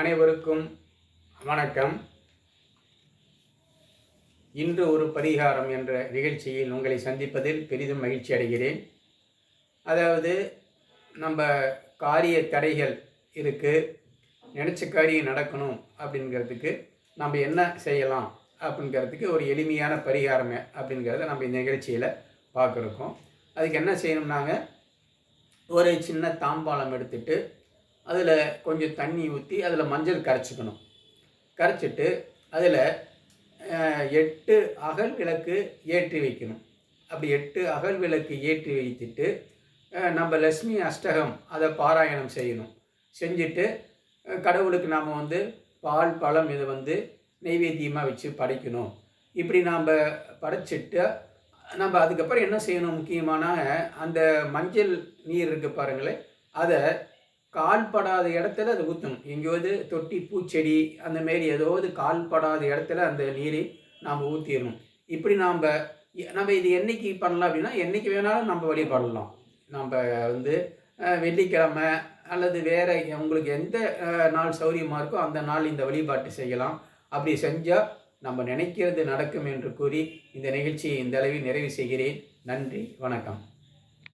அனைவருக்கும் வணக்கம். இன்று ஒரு பரிகாரம் என்ற நிகழ்ச்சியில் உங்களை சந்திப்பதில் பெரிதும் மகிழ்ச்சி அடைகிறேன். அதாவது நம்ம காரிய தடைகள் இருக்குது நினச்ச காரியம் நடக்கணும் அப்படிங்கிறதுக்கு நம்ம என்ன செய்யலாம் அப்படிங்கிறதுக்கு ஒரு எளிமையான பரிகாரம் அப்படிங்கிறத நம்ம இந்த நிகழ்ச்சியில் பார்க்குறோம். அதுக்கு என்ன செய்யணும்னாங்க ஒரு சின்ன தாம்பாளம் எடுத்துகிட்டு அதில் கொஞ்சம் தண்ணி ஊற்றி அதில் மஞ்சள் கரைச்சிக்கணும். கரைச்சிட்டு அதில் எட்டு அகல் விளக்கு ஏற்றி வைக்கணும். அப்படி எட்டு அகல் விளக்கு ஏற்றி வைத்துட்டு நம்ம லக்ஷ்மி அஷ்டகம் அதை பாராயணம் செய்யணும். செஞ்சுட்டு கடவுளுக்கு நாம் வந்து பால் பழம் இதை வந்து நெய்வேத்தியமாக வச்சு படைக்கணும். இப்படி நாம் படைச்சிட்டு நம்ம அதுக்கப்புறம் என்ன செய்யணும் முக்கியமான அந்த மஞ்சள் நீர் இருக்குது பாருங்களேன் அதை கால்படாத இடத்துல அதை ஊற்றணும் எங்கேயாவது தொட்டி பூச்செடி அந்த மாரி ஏதாவது கால்படாத இடத்துல அந்த நீரை நாம் ஊற்றிடணும் இப்படி நாம் நம்ம இது என்னைக்கு பண்ணலாம் அப்படின்னா என்னைக்கு வேணாலும் நம்ம வழிபடலாம் நம்ம வந்து வெள்ளிக்கிழமை அல்லது வேற உங்களுக்கு எந்த நாள் சௌரியமாக இருக்கோ அந்த நாள் இந்த வழிபாட்டு செய்யலாம். அப்படி செஞ்சால் நம்ம நினைக்கிறது நடக்கும் என்று கூறி இந்த நிகழ்ச்சியை இந்த அளவில் நிறைவு செய்கிறேன். நன்றி வணக்கம்.